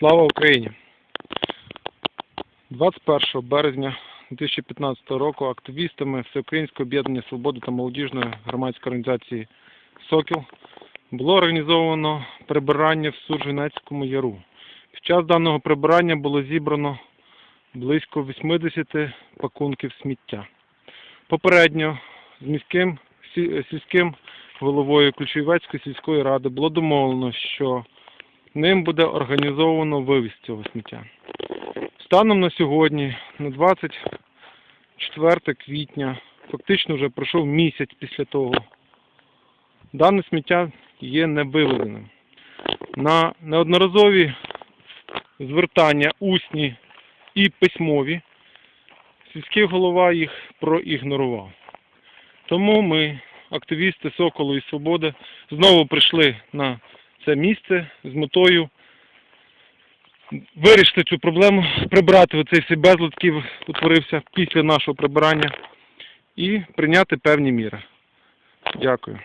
Слава Україні! 21 березня 2015 року активістами Всеукраїнського об'єднання свободи та молодіжної громадської організації Сокіл було організовано прибирання в Суржинецькому яру. Під час даного прибирання було зібрано близько 80 пакунків сміття. Попередньо з міським сільським головою Ключовецької сільської ради було домовлено, що ним буде організовано вивіз цього сміття. Станом на сьогодні, на 24 квітня, фактично вже пройшов місяць після того, дане сміття є невивезеним. На неодноразові звертання усні і письмові сільський голова їх проігнорував. Тому ми, активісти Соколу і Свободи, знову прийшли на це місце з метою вирішити цю проблему, прибрати оцей всі безлад, який утворився після нашого прибирання і прийняти певні міри. Дякую.